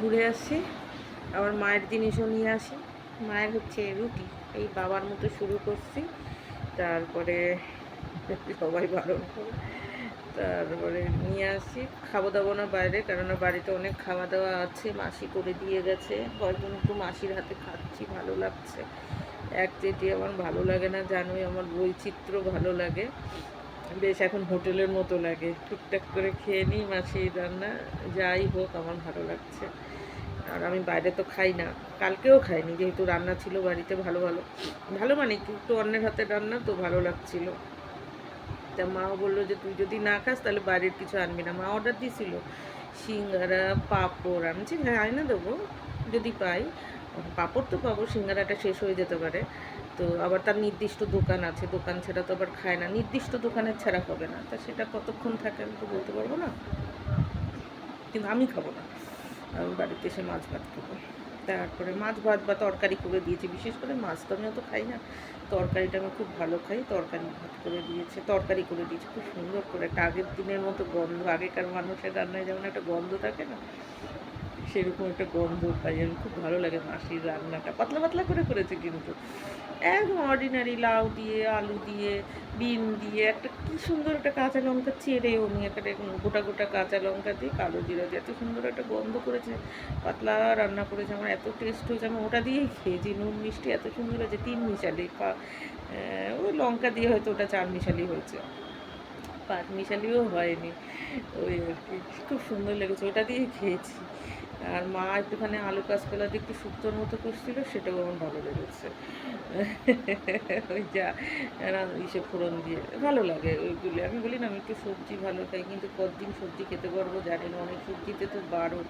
ঘুরে আসি, আবার মায়ের জিনিসও নিয়ে আসি। মায়ের হচ্ছে রুটি, এই বাবার মতো শুরু করছি। তারপরে সবাই বারণ করে। তারপরে নিয়ে আসি। খাব দাবো না বাইরে, কেননা বাড়িতে অনেক খাওয়া দাওয়া আছে, মাসি করে দিয়ে গেছে। কয়েকজন একটু মাসির হাতে খাচ্ছি, ভালো লাগছে। এক চেটি আমার ভালো লাগে না, জানোই আমার বৈচিত্র্য ভালো লাগে। বেশ, এখন হোটেলের মতো লাগে। টুকটাক করে খেয়ে নিই মাসির রান্না, যাই হোক, আমার ভালো লাগছে। আর আমি বাইরে তো খাই না, কালকেও খাইনি, যেহেতু রান্না ছিল বাড়িতে ভালো ভালো। ভালো মানে একটু অন্যের হাতের রান্না তো ভালো লাগছিল। তা মাও বলল যে, তুই যদি না খাস, তাহলে বাইরের কিছু আনবি না। মা অর্ডার দিয়েছিল সিঙ্গারা, পাঁপড়, আমি হ্যাঁ আয়না দেবো, যদি পাই। পাঁপড় তো পাবো, সিঙ্গারাটা শেষ হয়ে যেতে পারে। তো আবার তার নির্দিষ্ট দোকান আছে, দোকান ছাড়া তো আবার খায় না। নির্দিষ্ট দোকানের ছাড়া হবে না। তা সেটা কতক্ষণ থাকে আমি তো বলতে পারব না। কিন্তু আমি খাব না। আমি বাড়িতে এসে মাছ ভাত খাব। তারপরে মাছ ভাত বা তরকারি করে দিয়েছি। বিশেষ করে মাছ তো আমি অত খাই না। তরকারিটা আমি খুব ভালো খাই। তরকারি ভাত করে দিয়েছে, তরকারি করে দিয়েছে। খুব সুন্দর করে। একটা আগের দিনের মতো গন্ধ। আগেকার মানুষের রান্নায় যেমন একটা গন্ধ থাকে না সেরকম একটা গন্ধ পাই আমি খুব ভালো লাগে মাসির রান্নাটা। পাতলা পাতলা করে করেছে কিন্তু। একদম অর্ডিনারি লাউ দিয়ে, আলু দিয়ে, বিন দিয়ে, একটা কি সুন্দর একটা কাঁচা লঙ্কা চেড়ে উনি একটা গোটা গোটা কাঁচা লঙ্কা দিয়ে কালো জিরা দিয়ে এত সুন্দর একটা গন্ধ করেছে। পাতলা রান্না করেছে, আমার এত টেস্ট হয়েছে, আমি ওটা দিয়েই খেয়েছি, নুন, মিষ্টি এত সুন্দর হয়েছে, তিন মিশালি, পা ওই লঙ্কা দিয়ে হয়তো ওটা চার মিশালি হয়েছে। পাঁচ মিশালিও হয়নি। ওই আর কি, খুব সুন্দর লেগেছে। ওটা দিয়ে খেয়েছি। আর মা একটুখানি আলু কাঁচকলা দিয়ে একটু শুক্তোর মতো করছিল, সেটাও আমার ভালো লেগেছে। ওই যা ইসে ফোড়ন দিয়ে। ভালো লাগে ওইগুলি। আমি বলি না, আমি একটু সবজি ভালো খাই, কিন্তু কতদিন সবজি খেতে পারব জানি না। অনেক সবজিতে তো বারণ।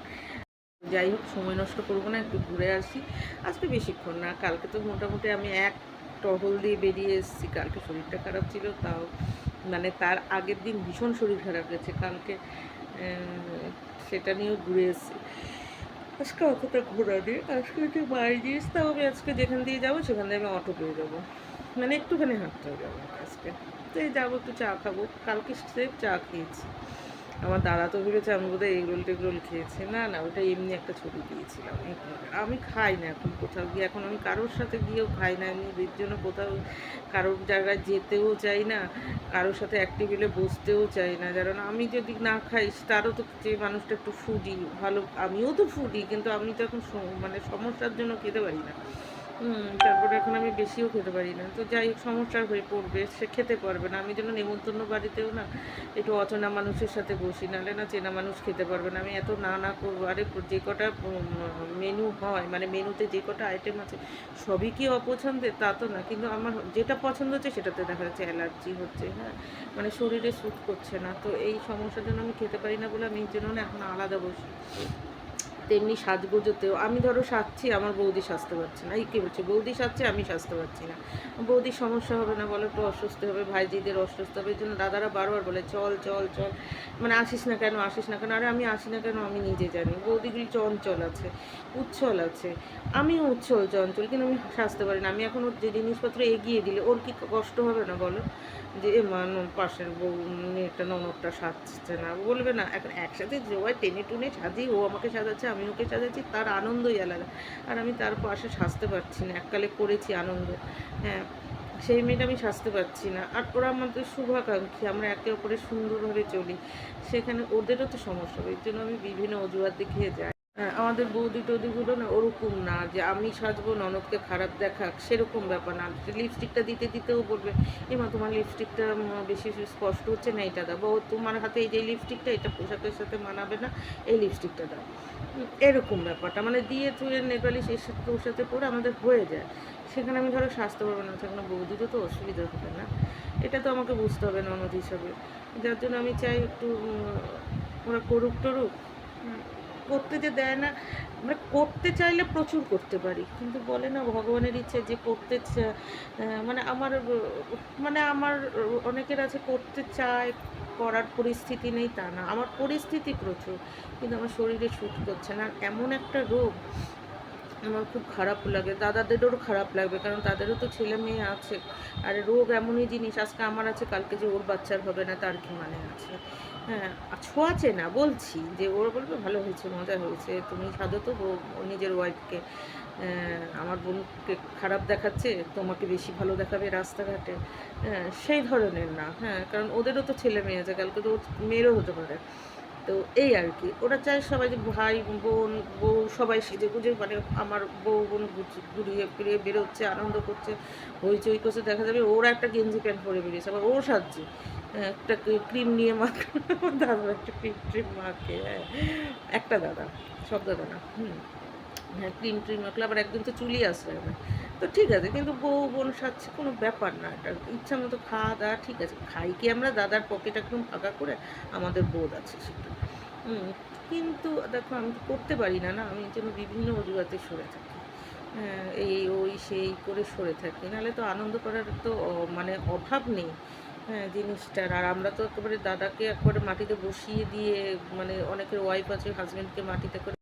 যাই হোক, সময় নষ্ট করব না, একটু ঘুরে আসি। আজকে বেশিক্ষণ না, কালকে তো মোটামুটি আমি এক টহল দিয়ে বেরিয়ে এসেছি। কালকে শরীরটা খারাপ ছিল, তাও মানে তার আগের দিন ভীষণ শরীর খারাপ গেছে, কালকে সেটা নিয়েও ঘুরে এসেছি। আজকে অতটা ঘোরা নেই, আজকে একটু বাইরে দিয়ে তাও আমি আজকে যেখান দিয়ে যাব, সেখান দিয়ে আমি অটো পেয়ে যাব। মানে একটুখানি হাঁটতে আমাকে আজকে তো এই যাব, একটু চা খাব। কালকে সেফ চা খেয়েছি। আমার দাদা তো ভেবেছে আমি বোধহয় এগ রোল টেগ রোল খেয়েছি। না না, ওটা এমনি একটা ছবি দিয়েছিলাম। আমি খাই না এখন কোথাও গিয়ে। এখন আমি কারোর সাথে গিয়েও খাই না। এর জন্য কোথাও কারোর জায়গায় যেতেও চাই না, কারোর সাথে এক বসতেও চাই না। কারণ আমি যদি না খাই, তারও তো যে মানুষটা একটু ফুডি ভালো, আমিও তো ফুডি কিন্তু আমি তো এখন মানে সমস্যার জন্য খেতে পারি না। তারপরে এখন আমি বেশিও খেতে পারি না। তো যাই হোক, সমস্যা হয়ে পড়বে, সে খেতে পারবে না। আমি যেন নেমন্তন্ন বাড়িতেও না একটু অচেনা মানুষের সাথে বসি, নাহলে না চেনা মানুষ খেতে পারবে না। আমি এত না না করব, আরে যে কটা মেনু হয় মানে মেনুতে যে কটা আইটেম আছে, সবই কি অপছন্দের? তা তো না, কিন্তু আমার যেটা পছন্দ হচ্ছে সেটাতে দেখা যাচ্ছে অ্যালার্জি হচ্ছে হ্যাঁ? মানে শরীরে স্যুট করছে না, তো এই সমস্যার জন্য আমি খেতে পারি না বলে আমি এই জন্য না এখন আলাদা বসি। তেমনি সাজগোজোতেও আমি ধরো সাজছি, আমার বৌদি সাজতে পারছে না। এই কী বলছে? বৌদি সাজছে, আমি সাজতে পারছি না। বৌদির সমস্যা হবে না, বলো একটু অস্বস্তি হবে, ভাইজিদের অস্বস্তি হবে, এই জন্য দাদারা বারবার বলে, চল চল চল। মানে আসিস না কেন, আসিস না কেন? আরে আমি আসি না কেন, আমি নিজে জানি। বৌদিগুলি চঞ্চল আছে, উচ্ছল আছে। আমিও উচ্ছল, চঞ্চল, কিন্তু আমি সাজতে পারি না। আমি এখন ওর যে জিনিসপত্র এগিয়ে দিলে, ওর কি কষ্ট হবে না, বলো? যে, এ, মা, ন- পাশের বউ, মেয়েটা ননদটা সাজছে না। বলবে, না, এখন একসাথে জোয়াই টেনে টুনে সাজি, ও আমাকে সাজাচ্ছে, আমি ওকে সাজাচ্ছি, তার আনন্দই আলাদা। আর আমি তার পাশে সাজতে পারছি না, এককালে করেছি আনন্দ। হ্যাঁ সেই মেয়েটা আমি সাজতে পারছি না। আর ওরা আমাদের শুভাকাঙ্ক্ষী, আমরা একে অপরে সুন্দরভাবে চলি। সেখানে ওদেরও তো সমস্যা হবে এর জন্য আমি বিভিন্ন অজুহাত দেখিয়ে যাই। আমাদের বৌদি টৌদিগুলো না, ওরকম না যে আমি সাজবো, ননদকে খারাপ দেখাক, সেরকম ব্যাপার না। লিপস্টিকটা দিতে দিতেও বলবে, এমা, তোমার লিপস্টিকটা বেশি স্পষ্ট হচ্ছে না, এটা দাও। বা তোমার হাতে এই যে লিপস্টিকটা এটা পোশাকের সাথে মানাবে না, এই লিপস্টিকটা দাও। এরকম ব্যাপারটা মানে দিয়ে চুয়ের নেপালিশ এর সাথে ওর সাথে পরে আমাদের হয়ে যায়। সেখানে আমি ধরো সাজতে পারব না, সেখানে বৌদিরও তো অসুবিধা হবে না। এটা তো আমাকে বুঝতে হবে ননদ হিসাবে। যার জন্য আমি চাই একটু ওরা করুক টরুক করতে যে দেয় না, আমরা করতে চাইলে প্রচুর করতে পারি। কিন্তু বলে না, ভগবানের ইচ্ছে যে করতে মানে আমার মানে আমার অনেকের আছে করতে চায়, করার পরিস্থিতি নেই তা না। আমার পরিস্থিতি প্রচুর, কিন্তু আমার শরীরে শ্যুট করছে না। এমন একটা রোগ আমার খুব খারাপ লাগে। দাদাদেরও খারাপ লাগবে, কারণ তাদেরও তো ছেলে মেয়ে আছে। আর রোগ এমনই জিনিস, আজকে আমার আছে, কালকে যে ওর বাচ্চার হবে না, তার কি মানে আছে? হ্যাঁ ছোঁয়াচে না, বলছি যে ওরা বলবে, ভালো হয়েছে, মজা হয়েছে, তুমি সাধো তো, ও নিজের ওয়াইফকে আমার বোনকে খারাপ দেখাচ্ছে, তোমাকে বেশি ভালো দেখাবে রাস্তাঘাটে। হ্যাঁ সেই ধরনের না হ্যাঁ কারণ ওদেরও তো ছেলে মেয়ে আছে, কালকে তো ওর মেয়েরও হতে পারে। তো এই আর কি। ওরা চায় সবাই যে ভাই, বোন, বউ সবাই সেজে গুজে মানে আমার বউ, বোন ঘুরিয়ে ফিরিয়ে বেরোচ্ছে, আনন্দ করছে, হইচই করছে, দেখা যাবে ওরা একটা গেঞ্জি প্যান্ট পরে বেরিয়েছে, আবার ও সাজছে। একটা ক্রিম নিয়ে মাখে, দাদা একটা ক্রিম ট্রিম মাখে হ্যাঁ। একটা দাদা, সব দাদা না, হুম। হ্যাঁ ক্রিম ট্রিম মাখলে আবার একদিন তো চুলি আসবে না। তো ঠিক আছে কিন্তু বউ বোন সাজছে কোনো ব্যাপার না এটা ইচ্ছা মতো খাওয়া দাওয়া ঠিক আছে। খাই কি আমরা? দাদার পকেট একদম ফাঁকা করে আমাদের বোধ আছে সেটা। কিন্তু দেখো আমি তো করতে পারি না না? আমি জন্য বিভিন্ন অজুহাতে সরে থাকি। হ্যাঁ, এই ওই সেই করে সরে থাকি। নাহলে তো আনন্দ করার তো মানে অভাব নেই। হ্যাঁ জিনিসটার আর আমরা তো একেবারে দাদাকে একবারে মাটিতে বসিয়ে দিয়ে মানে অনেকের ওয়াইফ আছে হাজব্যান্ডকে মাটিতে করে